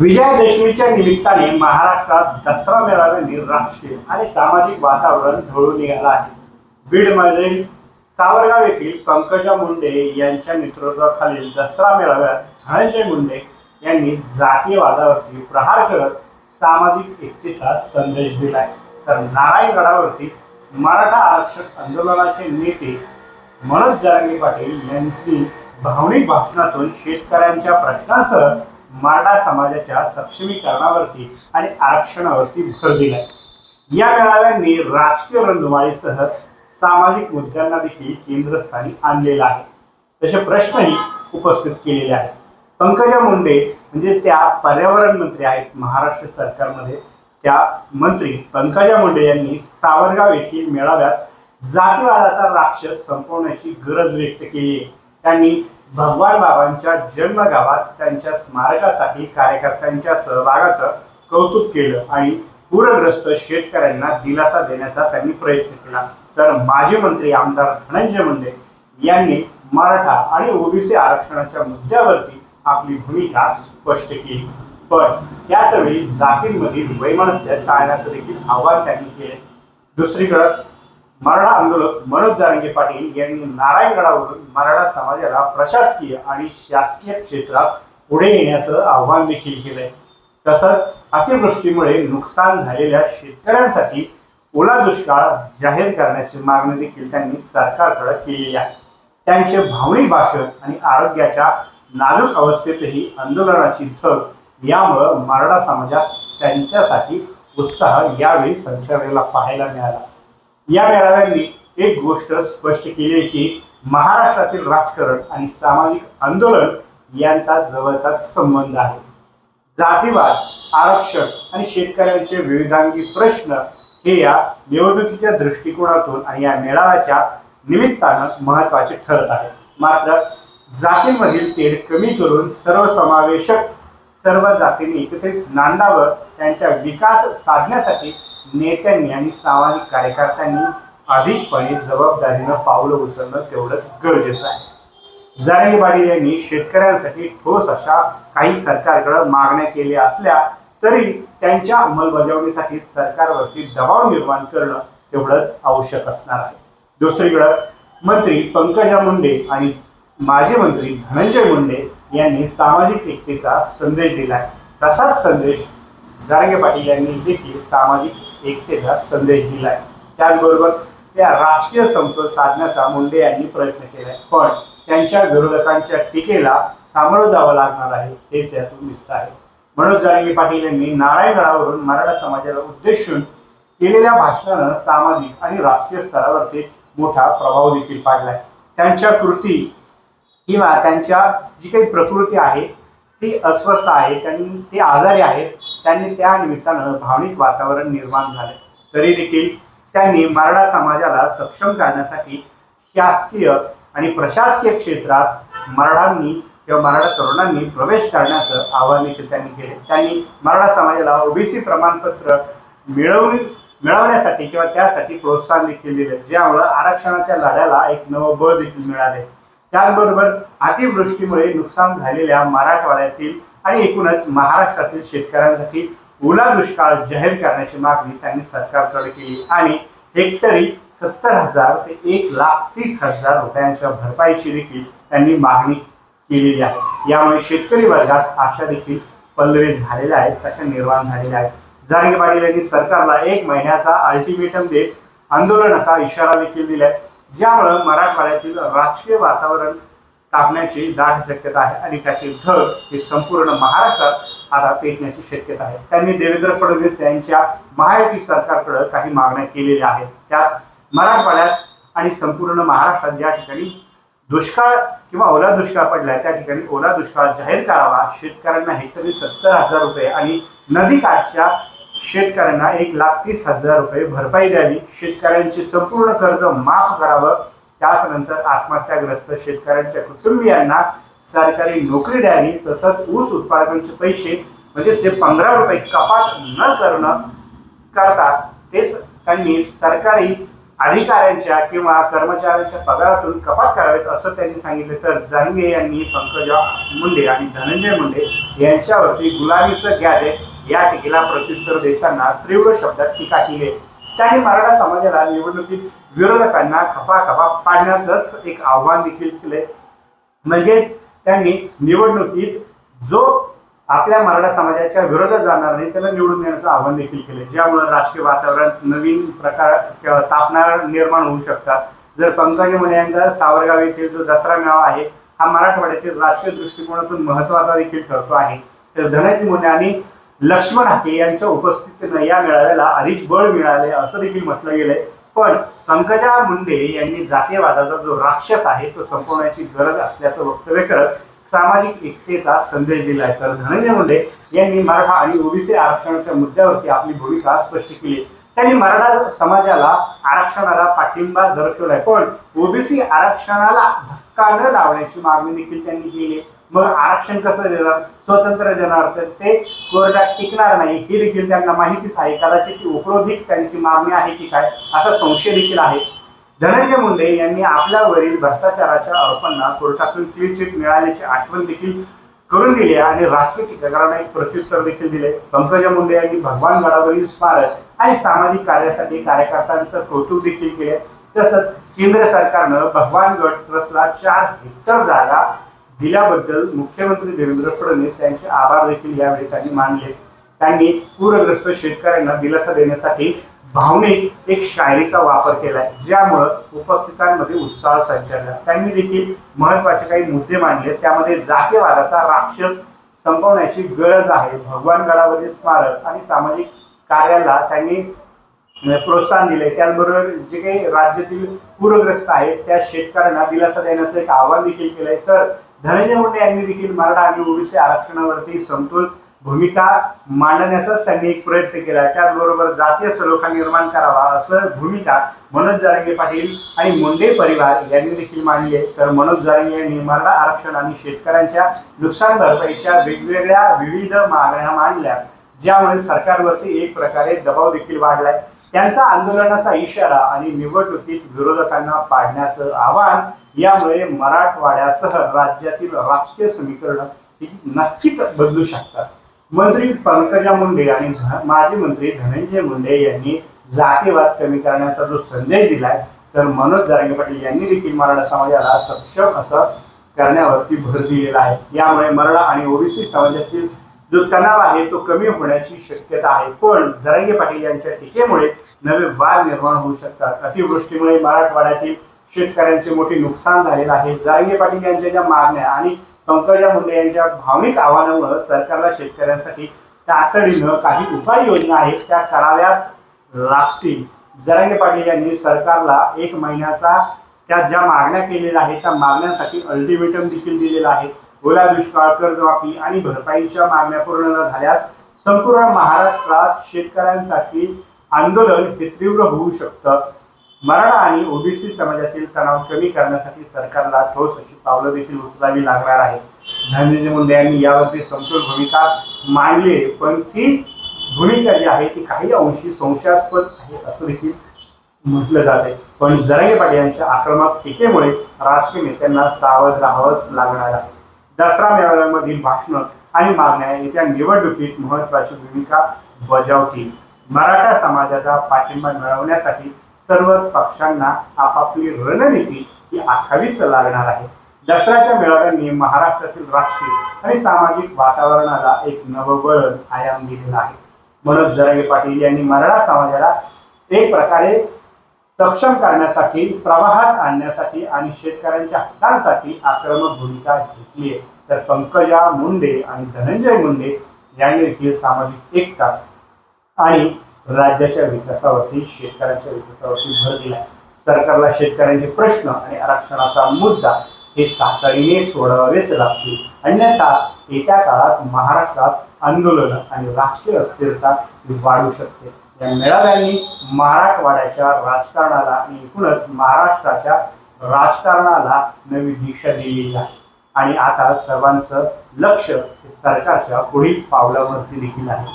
विजयादशमीच्या निमित्ताने महाराष्ट्रात दसरा मेळाव्याने राजकीय आणि सामाजिक वातावरण ढवळून निघालं आहे. बीडमधील सावरगाव येथील पंकजा मुंडे यांच्या नेतृत्वाखालील दसरा मेळाव्यात धनंजय मुंडे यांनी जातीयवादावरती प्रहार करत सामाजिक एकतेचा संदेश दिलाय. तर नारायणगडावरती मराठा आरक्षक आंदोलनाचे नेते मनोज जरांगे पाटील यांनी भावनिक भाषणातून शेतकऱ्यांच्या प्रश्नांसह मराठा समाजाच्या सक्षमीकरणावरती आणि आरक्षणावरती भर दिलाय. या मेळाव्यांनी राजकीय रणधुमाळीसह सामाजिक मुद्द्यांना देखील केंद्रस्थानी आणलेला आहे. तसे प्रश्नही उपस्थित केलेले आहेत. पंकजा मुंडे म्हणजे त्या पर्यावरण मंत्री आहेत महाराष्ट्र सरकारमध्ये. त्या मंत्री पंकजा मुंडे यांनी सावरगाव येथील मेळाव्यात जातीवादाचा राक्षस संपवण्याची गरज व्यक्त केली त्यांनी भगवान बाबांच्या जन्मगावात त्यांच्या स्मारकासाठी कार्यकर्त्यांच्या सहभागाचं कौतुक केलं आणि पूरग्रस्त शेतकऱ्यांना दिलासा देण्याचा त्यांनी प्रयत्न केला. तर माजी मंत्री आमदार धनंजय मुंडे यांनी मराठा आणि ओबीसी आरक्षणाच्या मुद्द्यावरती आपली भूमिका स्पष्ट केली. पण त्याच वेळी जातींमधील वैमनस्य टाळण्याचं देखील आवाहन त्यांनी केले. दुसरीकडे मराठा आंदोलक मनोज जारंगे पाटील यांनी नारायणगडावरून मराठा समाजाला प्रशासकीय आणि शासकीय क्षेत्रात पुढे येण्याचं आव्हान देखील केलंय. तसंच अतिवृष्टीमुळे नुकसान झालेल्या शेतकऱ्यांसाठी ओला दुष्काळ जाहीर करण्याची मागणी देखील त्यांनी सरकारकडे केलेली आहे. त्यांचे भावनिक भाषण आणि आरोग्याच्या नाजूक अवस्थेतही आंदोलनाची धग यामुळं मराठा समाजात त्यांच्यासाठी उत्साह यावेळी संचारलेला पाहायला मिळाला. या मेळाव्यांनी एक गोष्ट स्पष्ट केली आहे की महाराष्ट्रातील राजकारण आणि सामाजिक आंदोलन यांचा जवळचा संबंध आहे. जातीवाद आरक्षण आणि शेतकऱ्यांचे विविधांगी प्रश्न हे या निवडणुकीच्या दृष्टिकोनातून आणि या मेळाव्याच्या निमित्तानं महत्त्वाचे ठरत आहे. मात्र जातींमधील तेढ कमी करून सर्वसमावेशक सर्व जातींनी एकत्रित नांदावर त्यांचा विकास साधण्यासाठी नेत्यांनी आणि सामाजिक कार्यकर्त्यांनी अधिकपणे जबाबदारीनं पावलं उचलणं तेवढंच गरजेचं आहे. जारंगी पाटील यांनी शेतकऱ्यांसाठी ठोस अशा काही सरकारकडे मागण्या केल्या असल्या तरी त्यांच्या अंमलबजावणीसाठी सरकारवरती दबाव निर्माण करणं तेवढंच आवश्यक असणार आहे. दुसरीकडं मंत्री पंकजा मुंडे आणि माजी मंत्री धनंजय मुंडे यांनी सामाजिक एकतेचा संदेश दिलाय. तसाच संदेश जारंगे पाटील यांनी देखील सामाजिक एकतेचा संदेश दिलाय. त्याचबरोबर त्या राष्ट्रीय समतोल साधण्याचा मुंडे यांनी प्रयत्न केलाय. पण त्यांच्या विरोधकांच्या टीकेला सामोरं जावं लागणार आहे हेच यातून दिसत आहे. मनोज जारंगे पाटील यांनी नारायणगडावरून मराठा समाजाला उद्देशून केलेल्या भाषणानं सामाजिक आणि राष्ट्रीय स्तरावरती मोठा प्रभाव देखील पाडलाय. त्यांच्या कृती किंवा त्यांच्या जी काही प्रकृती आहे ती अस्वस्थ आहे त्यांनी ते आजारी आहेत त्यांनी त्या निमित्तानं भावनिक वातावरण निर्माण झाले. तरी देखील त्यांनी मराठा समाजाला सक्षम करण्यासाठी शासकीय आणि प्रशासकीय क्षेत्रात मराठांनी किंवा मराठा तरुणांनी प्रवेश करण्याचं आवाहन देखील त्यांनी केले. त्यांनी मराठा समाजाला ओबीसी प्रमाणपत्र मिळवून मिळवण्यासाठी किंवा त्यासाठी प्रोत्साहन देखील दिले. ज्यामुळं आरक्षणाच्या लढ्याला एक नवं बळ देखील मिळाले. त्याचबरोबर अतिवृष्टीमुळे नुकसान झालेल्या मराठवाड्यातील आणि एकूणच महाराष्ट्रातील शेतकऱ्यांसाठी ओला दुष्काळ जाहीर करण्याची मागणी त्यांनी सरकारकडे केली. आणि हेक्टरी सत्तर हजार ते एक लाख तीस हजार रुपयांच्या भरपाईची देखील त्यांनी मागणी केलेली आहे. यामुळे शेतकरी वर्गात आशा देखील पल्लवित झालेल्या आहेत तशा निर्माण झालेल्या आहेत. जारंगे पाटील यांनी सरकारला एक महिन्याचा अल्टिमेटम देत आंदोलनाचा इशारा देखील दिलाय. ज्यामुळं मराठवाड्यातील राजकीय वातावरण तापण्याची दाट शक्यता आहे आणि त्याचे ढग हे संपूर्ण महाराष्ट्रात आता पेटण्याची शक्यता आहे. त्यांनी देवेंद्र फडणवीस यांच्या महायुती सरकारकडे काही मागण्या केलेल्या आहेत. त्यात मराठवाड्यात आणि संपूर्ण महाराष्ट्रात ज्या ठिकाणी दुष्काळ किंवा ओला दुष्काळ पडलाय त्या ठिकाणी ओला दुष्काळ जाहीर करावा शेतकऱ्यांना हेक्टरी सत्तर हजार रुपये आणि नदीकाठच्या शेतकऱ्यांना एक लाख तीस हजार रुपये भरपाई द्यावी शेतकऱ्यांचे संपूर्ण कर्ज माफ करावं त्यानंतर आत्महत्याग्रस्त शेतकऱ्यांच्या कुटुंबियांना सरकारी नोकरी द्यावी तसंच ऊस उत्पादनाचे पैसे म्हणजे जे पंधरा रुपये कपात न करणं करतात तेच त्यांनी सरकारी अधिकाऱ्यांच्या किंवा कर्मचाऱ्यांच्या पगारातून कपात करावेत असं त्यांनी सांगितलं. तर जानवे यांनी पंकजा मुंडे आणि धनंजय मुंडे यांच्यावरती गुलामीचं गॅदे या टीकेला प्रत्युत्तर देताना तीव्र शब्दात टीका केली त्यांनी मराठा समाजाला निवडणुकीत विरोधकांना खपा खपा पाडण्याचंच एक आव्हान देखील केले म्हणजेच त्यांनी निवडणुकीत जो आपल्या मराठा समाजाच्या विरोधात जाणार नाही त्याला निवडून देण्याचं आव्हान देखील केले ज्यामुळे राजकीय वातावरण नवीन प्रकार तापणार निर्माण होऊ शकतात. जर पंकजा मुंडे यांचा सावरगाव येथील जो दसरा मेळावा आहे हा मराठवाड्यातील राजकीय दृष्टिकोनातून महत्त्वाचा देखील ठरतो आहे. तर धनंजय मुंडे आणि लक्ष्मण हाके यांच्या उपस्थितीनं या मेळाव्याला अधिक बळ मिळाले असं देखील म्हटलं गेलंय. पण पंकजा मुंडे यांनी जातीयवादाचा जो राक्षस आहे तो संपवण्याची गरज असल्याचं वक्तव्य करत सामाजिक एकतेचा संदेश दिलाय. तर धनंजय मुंडे यांनी मराठा आणि ओबीसी आरक्षणाच्या मुद्द्यावरती आपली भूमिका स्पष्ट केली. त्यांनी मराठा समाजाला आरक्षणाला पाठिंबा दर्शवलाय. पण ओबीसी आरक्षणाला धक्का न लावण्याची मागणी देखील त्यांनी केली. मग आरक्षण कसं देणार? स्वतंत्र देणार तर ते कोर्टात टिकणार नाही ही देखील त्यांना माहितीच आहे. कदाचित ती उपरोधिक त्यांची मागणी आहे की काय असा संशय देखील आहे. धनंजय मुंडे यांनी आपल्यावरील भ्रष्टाचाराच्या आरोपांना कोर्टातून क्लीन मिळाल्याची आठवण देखील करून दिली आणि राजकीय टीकाकारांना एक प्रत्युत्तर देखील दिले. पंकजा मुंडे यांनी भगवान गडावरील स्मारक आणि सामाजिक कार्यासाठी कार्यकर्त्यांचं कौतुक देखील केले. तसंच केंद्र सरकारनं भगवान गड ट्रस्टला चार हेक्टर जागा दिल्याबद्दल मुख्यमंत्री देवेंद्र फडणवीस यांचे आभार देखील यावेळी त्यांनी मानले. त्यांनी पूरग्रस्त शेतकऱ्यांना दिलासा देण्यासाठी भावनिक एक शायरीचा वापर केला ज्यामुळं उपस्थितांमध्ये उत्साह संचारला. त्यांनी देखील महत्त्वाचे काही मुद्दे मांडले. त्यामध्ये जातीवादाचा राक्षस संपवण्याची गरज आहे. भगवान गडावरील स्मारक आणि सामाजिक कार्याला त्यांनी प्रोत्साहन दिले त्याचबरोबर जे काही राज्यातील पूरग्रस्त आहेत त्या शेतकऱ्यांना दिलासा देण्याचं एक आव्हान देखील केलंय. तर धनंजय मुंडे यांनी देखील मराठा आणि ओबीसी आरक्षणावरती समतोल भूमिका मांडण्याचाच त्यांनी एक प्रयत्न केला. त्याचबरोबर जातीय सलोखा निर्माण करावा असं भूमिका मनोज जारंगे पाटील आणि मुंडे परिवार यांनी देखील मांडली आहे. तर मनोज जारंगे यांनी मराठा आरक्षण आणि शेतकऱ्यांच्या नुकसान भरपाईच्या वेगवेगळ्या विविध मागण्या मांडल्या. ज्यामुळे सरकारवरती एक प्रकारे दबाव देखील वाढलाय. त्यांचा आंदोलनाचा इशारा आणि निवडणुकीत विरोधकांना पाडण्याचं आव्हान यामुळे मराठवाड्यासह राज्यातील राजकीय समीकरण ही नक्कीच बदलू शकतात. मंत्री पंकजा मुंडे आणि माजी मंत्री धनंजय मुंडे यांनी जातीवाद कमी करण्याचा जो संदेश दिलाय तर मनोज जारंगे पाटील यांनी देखील मराठा समाजाला सक्षम असं करण्यावरती भर दिलेला आहे. यामुळे मराठा आणि ओबीसी समाजातील जो तणाव आहे तो कमी होण्याची शक्यता आहे. पण जरांगे पाटील यांच्या टीकेमुळे नवे वाद निर्माण होऊ शकतात. अतिवृष्टीमुळे मराठवाड्यातील शेतकऱ्यांचे मोठे नुकसान झालेलं आहे. जरांगे पाटील यांच्या ज्या मागण्या आणि पंकजा मुंडे यांच्या भावनिक आव्हानामुळे सरकारला शेतकऱ्यांसाठी तातडीनं काही उपाययोजना आहेत त्या कराव्याच लागतील. जरांगे पाटील यांनी सरकारला एक महिन्याचा त्या ज्या मागण्या केलेल्या आहेत त्या मागण्यांसाठी अल्टिमेटम देखील दिलेला आहे. ओला दुष्काळ कर्जमाफी आणि भरपाईच्या मागण्या पूर्ण न झाल्यास संपूर्ण महाराष्ट्रात शेतकऱ्यांसाठी आंदोलन हे तीव्र होऊ शकतं. मराठा आणि ओबीसी समाजातील तणाव कमी करण्यासाठी सरकारला ठोस अशी पावलं देखील उचलावी लागणार आहे धनंजय मुंडे यांनी यावरती समतोल भूमिका मांडली पण ती भूमिका जी आहे ती काही अंशी संशयास्पद आहे असं देखील म्हटलं जाते पण जरांगे पाटील यांच्या आक्रमक टीकेमुळे राजकीय नेत्यांना सावध राहावंच लागणार आहे. दसरा मेळाव्यामधील भाषणं आणि मागण्या येत्या निवडणुकीत महत्वाची भूमिका बजावतील. मराठा समाजाचा पाठिंबा मिळवण्यासाठी सर्व पक्षांना आपापली रणनीती ही आखावीच लागणार आहे. दसऱ्याच्या मेळाव्यांनी महाराष्ट्रातील राष्ट्रीय आणि सामाजिक वातावरणाला एक नववळण आयाम दिलेला आहे. मनोज जरागे पाटील यांनी मराठा समाजाला एक प्रकारे सक्षम करण्यासाठी प्रवाहात आणण्यासाठी आणि शेतकऱ्यांच्या हक्कांसाठी आक्रमक भूमिका घेतली आहे. तर पंकजा मुंडे आणि धनंजय मुंडे यांनी देखील सामाजिक एकता आणि राज्याच्या विकासावरती शेतकऱ्यांच्या विकासावरती भर दिला सरकारला शेतकऱ्यांचे प्रश्न आणि आरक्षणाचा मुद्दा हे तातडीने सोडवावेच लागतील. अन्यथा येत्या काळात महाराष्ट्रात आंदोलन आणि राजकीय अस्थिरता वाढू शकते. या मेळाव्यांनी मराठवाड्याच्या राजकारणाला आणि एकूणच महाराष्ट्राच्या राजकारणाला नवी दिशा दिलेली आहे. आणि आता सर्वांचं लक्ष हे सरकारच्या पुढील पावलावरती देखील आहे.